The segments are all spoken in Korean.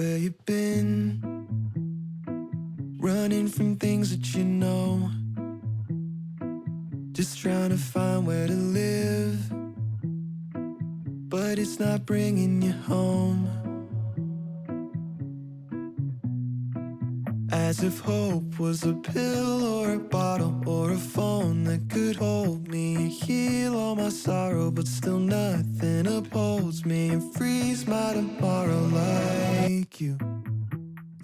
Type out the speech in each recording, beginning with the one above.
where you've been. Running from things that you know. Just trying to find where to live. But it's not bringing you home. As if hope was a pill or a bottle or a phone that could hold me, heal all my sorrow, but still nothing upholds me and frees my tomorrow like you.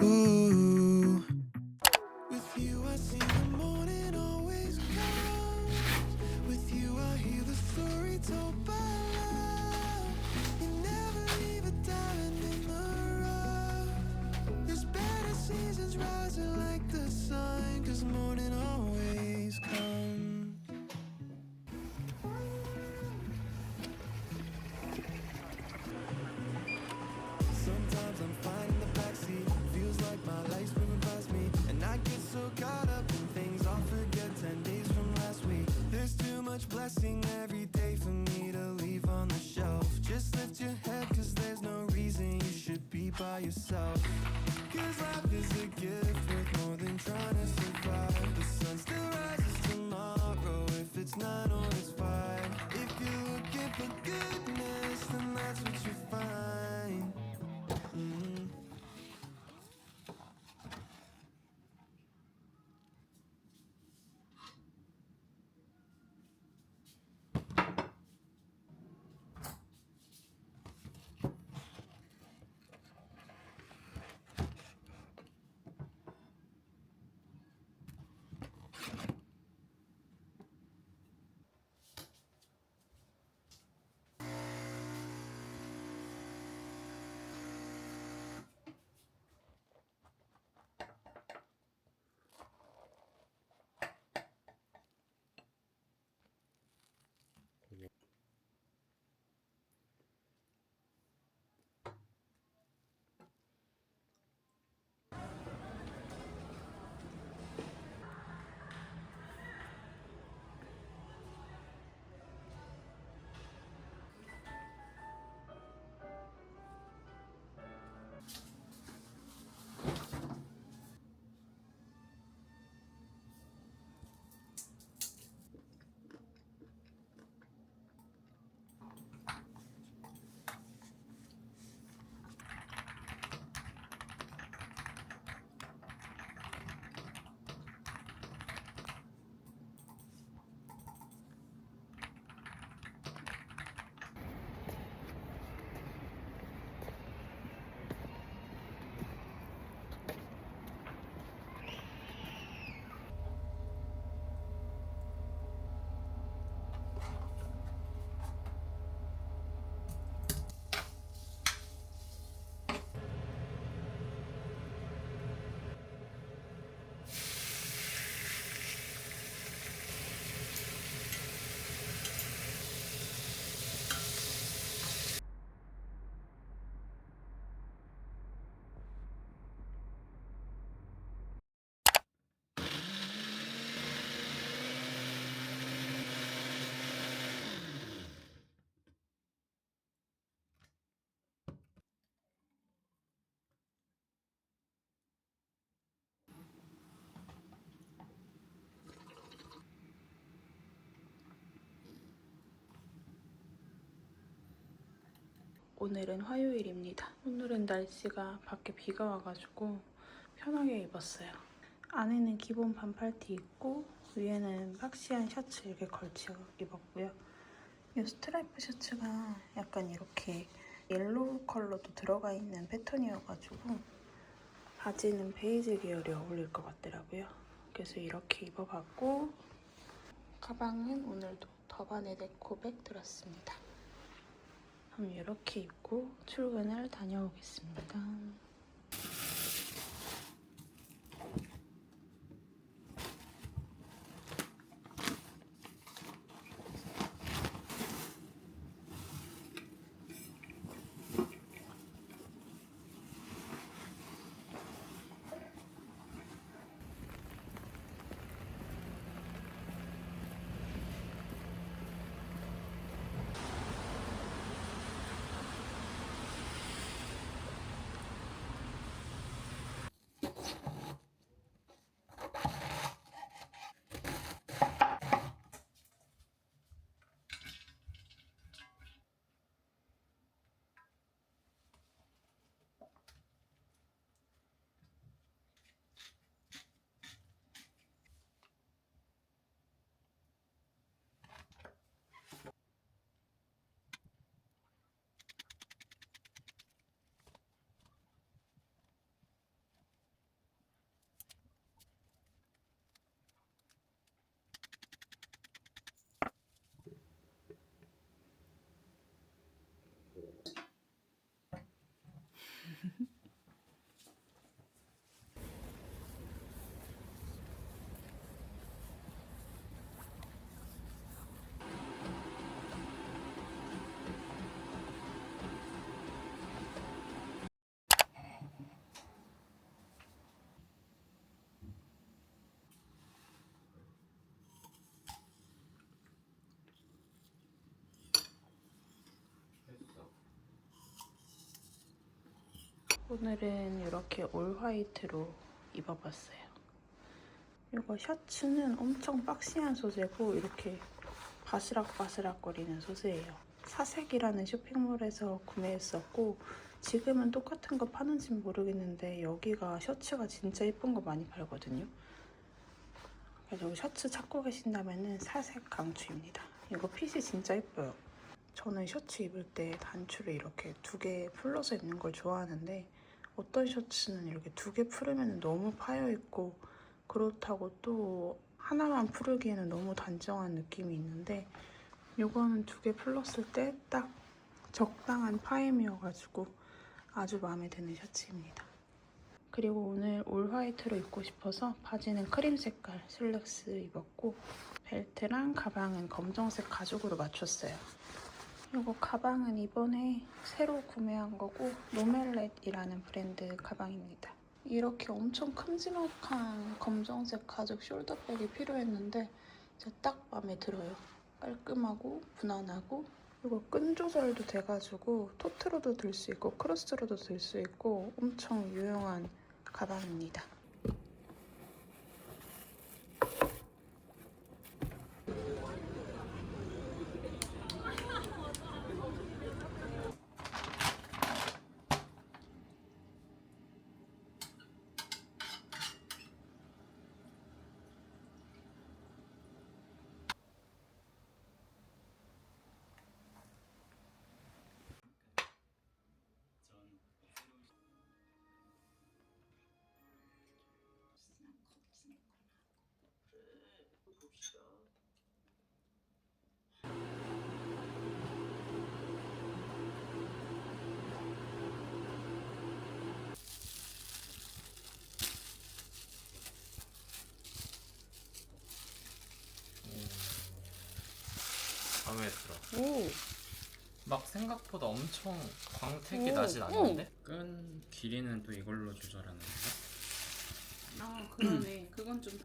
Ooh. With you, I see the morning always comes. With you, I hear the story told by love. You never leave a diamond in the rough. There's better seasons rising like the sun, cause morning always comes. Sometimes I'm fine by yourself. Cause life is a gift 오늘은 화요일입니다. 오늘은 날씨가 밖에 비가 와가지고 편하게 입었어요. 안에는 기본 반팔티 입고 위에는 박시한 셔츠 이렇게 걸쳐 입었고요. 이 스트라이프 셔츠가 약간 이렇게 옐로우 컬러도 들어가 있는 패턴이어가지고 바지는 베이지 계열이 어울릴 것 같더라고요. 그래서 이렇게 입어봤고 가방은 오늘도 더반의 네코백 들었습니다. 그럼 이렇게 입고 출근을 다녀오겠습니다. Mm-hmm. 오늘은 이렇게 올 화이트로 입어봤어요. 이거 셔츠는 엄청 박시한 소재고 이렇게 바스락바스락 거리는 소재예요. 사색이라는 쇼핑몰에서 구매했었고 지금은 똑같은 거 파는지는 모르겠는데 여기가 셔츠가 진짜 예쁜 거 많이 팔거든요. 그래서 셔츠 찾고 계신다면 사색 강추입니다. 이거 핏이 진짜 예뻐요. 저는 셔츠 입을 때 단추를 이렇게 두 개 풀러서 입는 걸 좋아하는데 어떤 셔츠는 이렇게 두 개 풀으면 너무 파여 있고 그렇다고 또 하나만 풀기에는 너무 단정한 느낌이 있는데 이거는 두 개 풀렀을 때 딱 적당한 파임이어가지고 아주 마음에 드는 셔츠입니다. 그리고 오늘 올 화이트로 입고 싶어서 바지는 크림 색깔 슬랙스 입었고 벨트랑 가방은 검정색 가죽으로 맞췄어요. 이거 가방은 이번에 새로 구매한 거고 노멜렛이라는 브랜드 가방입니다. 이렇게 엄청 큼지막한 검정색 가죽 숄더백이 필요했는데 진짜 딱 마음에 들어요. 깔끔하고 무난하고 그리고 끈 조절도 돼가지고 토트로도 들 수 있고 크로스로도 들 수 있고 엄청 유용한 가방입니다. 오, 막 생각보다 엄청 광택이 오, 나진 오. 않는데? 끈 길이는 또 이걸로 조절하는 거야? 아 그러네. 그건 좀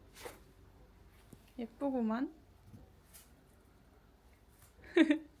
예쁘구만.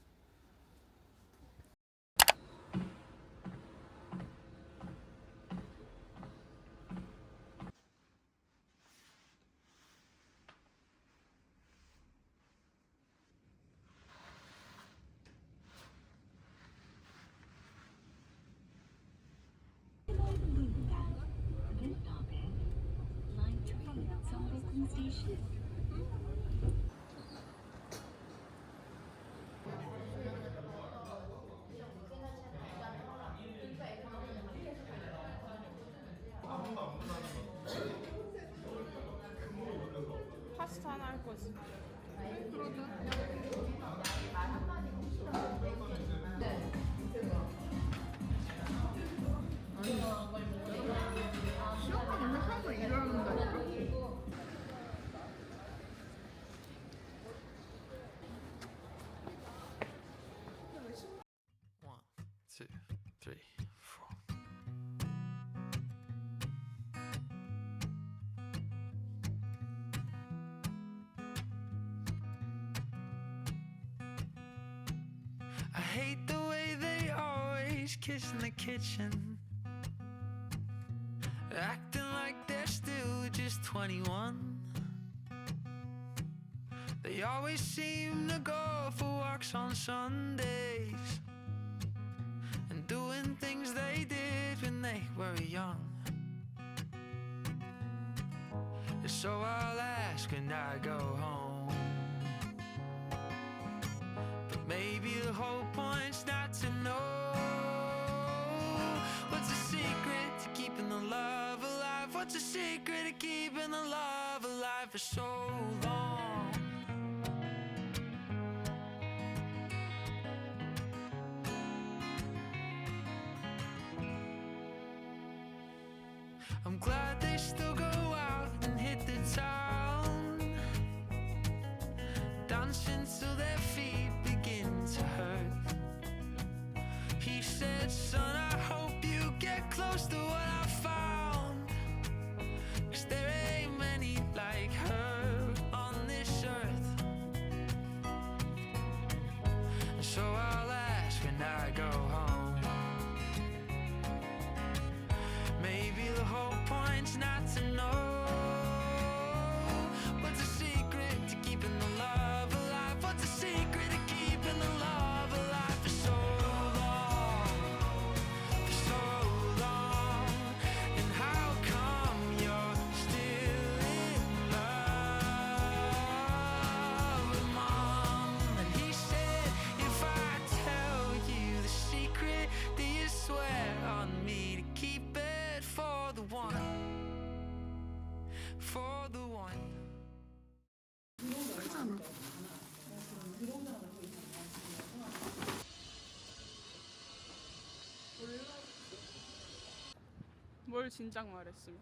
파스타 하나 할 거지. I hate the way they always kiss in the kitchen. Acting like they're still just 21. They always seem to go for walks on Sundays and doing things they did when they were young. So I'll ask when I go home. Maybe the whole point's not to know what's the secret to keeping the love alive. What's the secret to keeping the love alive for so long? I'm glad they still go out and hit the town, dancing till their feet to hurt. He said, Son, I hope you get close to what I found. Cause there 뭘 진작 말했으면?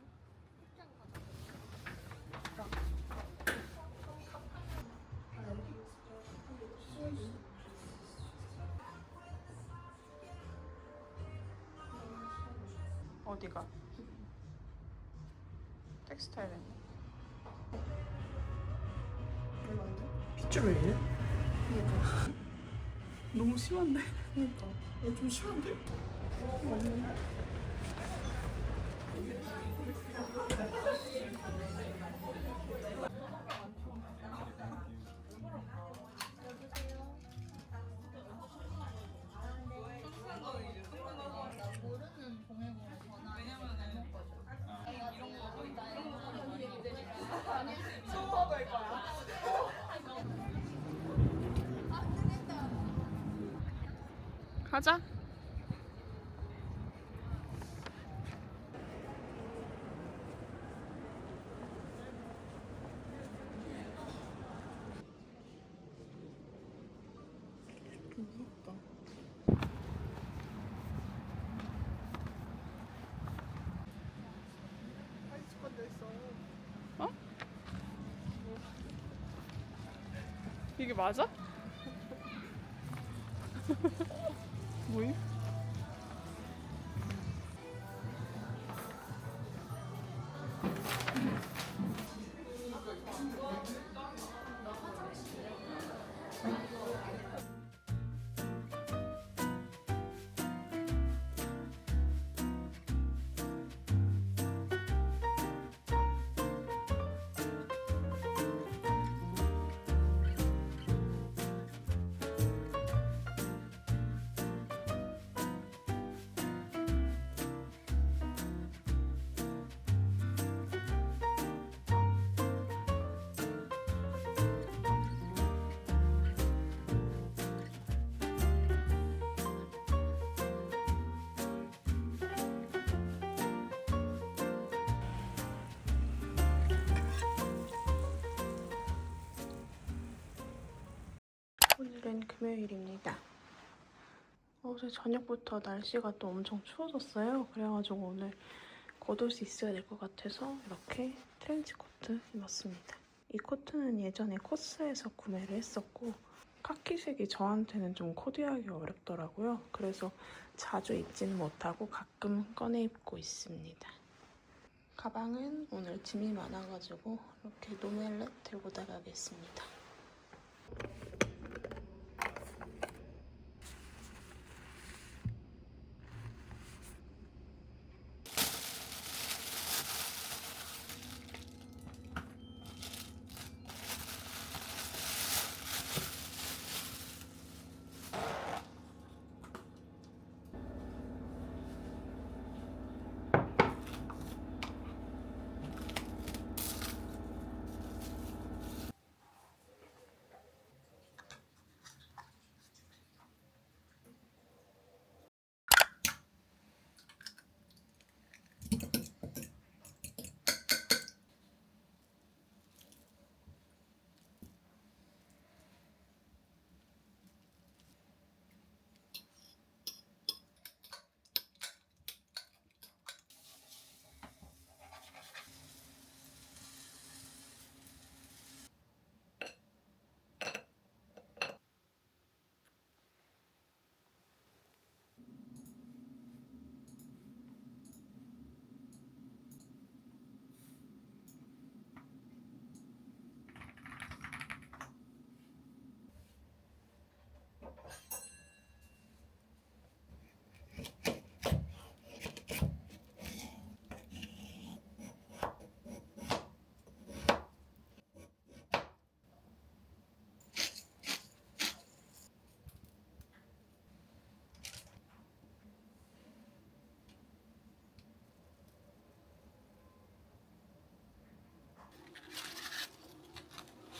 어디가? 텍스타일은? 핏줄 왜 이래? 너무 심한데? 그러니까 어, 좀 심한데? 가자. 어? 이게 맞아? 오늘은 금요일입니다. 어제 저녁부터 날씨가 또 엄청 추워졌어요. 그래가지고 오늘 겉옷이 있어야 될 것 같아서 이렇게 트렌치 코트 입었습니다. 이 코트는 예전에 코스에서 구매를 했었고 카키색이 저한테는 좀 코디하기 어렵더라고요. 그래서 자주 입지는 못하고 가끔 꺼내 입고 있습니다. 가방은 오늘 짐이 많아가지고 이렇게 노멜렛 들고 나가겠습니다.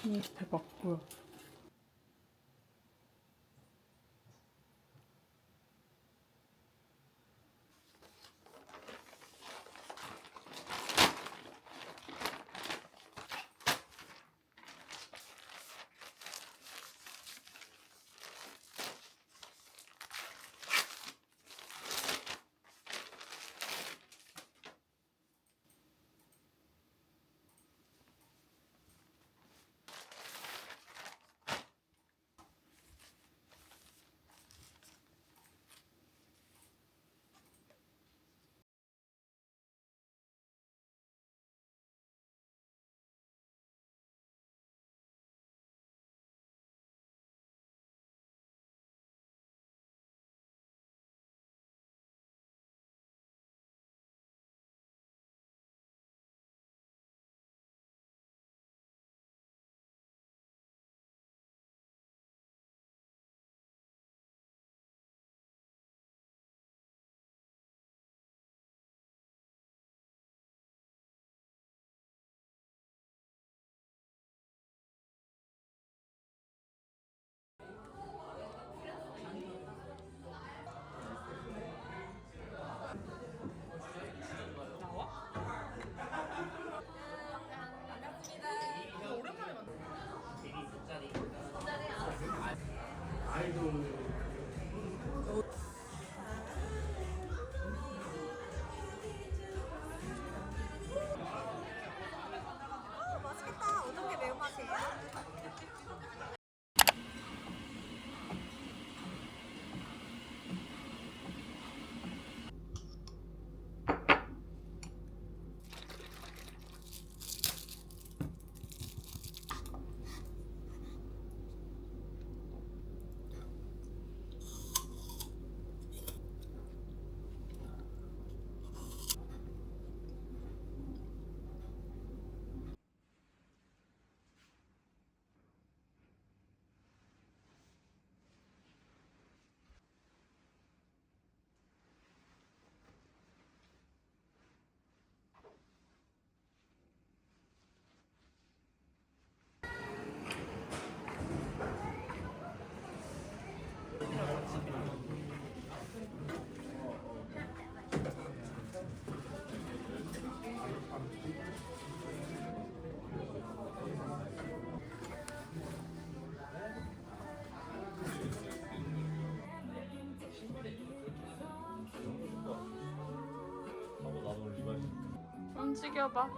이 대박 뭐야? 움직여봐.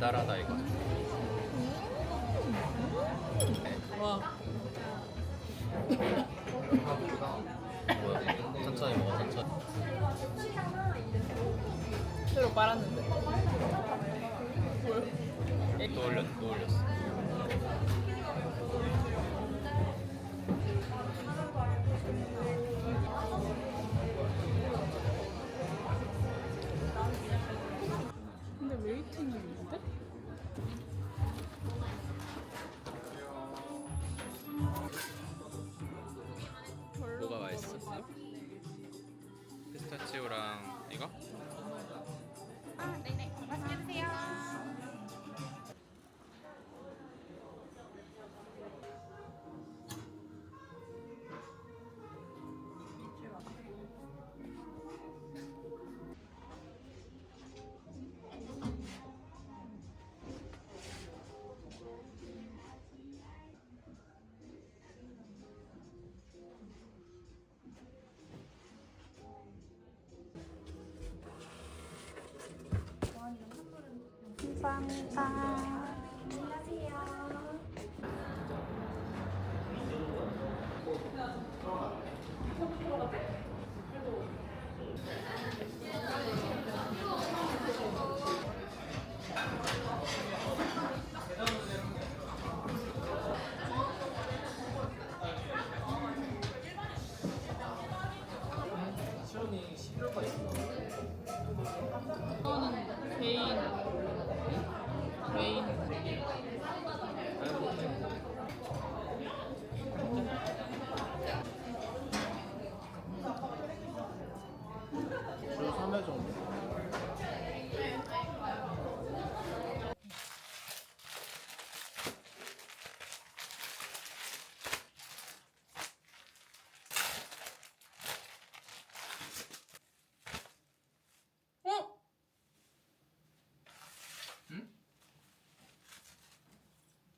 달달하다 이거. 와. 뭐야? 천천히 먹어 천천히. 새로 빨았는데. 또 올렸 또 올렸어. 감사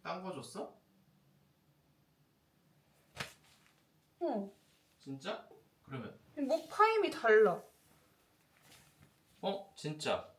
딴 거 줬어? 어. 진짜? 그러면 목 파임이 달라. 어? 진짜?